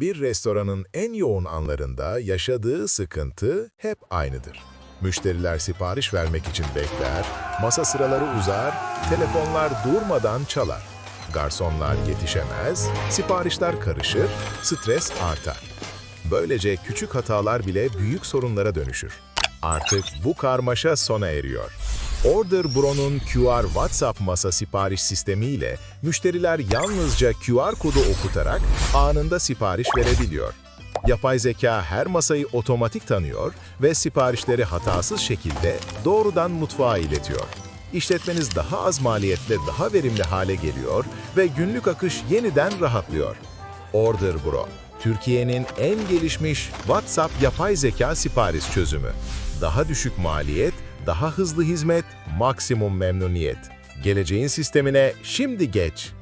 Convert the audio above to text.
Bir restoranın en yoğun anlarında yaşadığı sıkıntı hep aynıdır. Müşteriler sipariş vermek için bekler, masa sıraları uzar, telefonlar durmadan çalar. Garsonlar yetişemez, siparişler karışır, stres artar. Böylece küçük hatalar bile büyük sorunlara dönüşür. Artık bu karmaşa sona eriyor. Order Bro'nun QR WhatsApp masa sipariş sistemiyle müşteriler yalnızca QR kodu okutarak anında sipariş verebiliyor. Yapay zeka her masayı otomatik tanıyor ve siparişleri hatasız şekilde doğrudan mutfağa iletiyor. İşletmeniz daha az maliyetle daha verimli hale geliyor ve günlük akış yeniden rahatlıyor. Order Bro, Türkiye'nin en gelişmiş WhatsApp yapay zeka sipariş çözümü. Daha düşük maliyet, daha hızlı hizmet, maksimum memnuniyet. Geleceğin sistemine şimdi geç.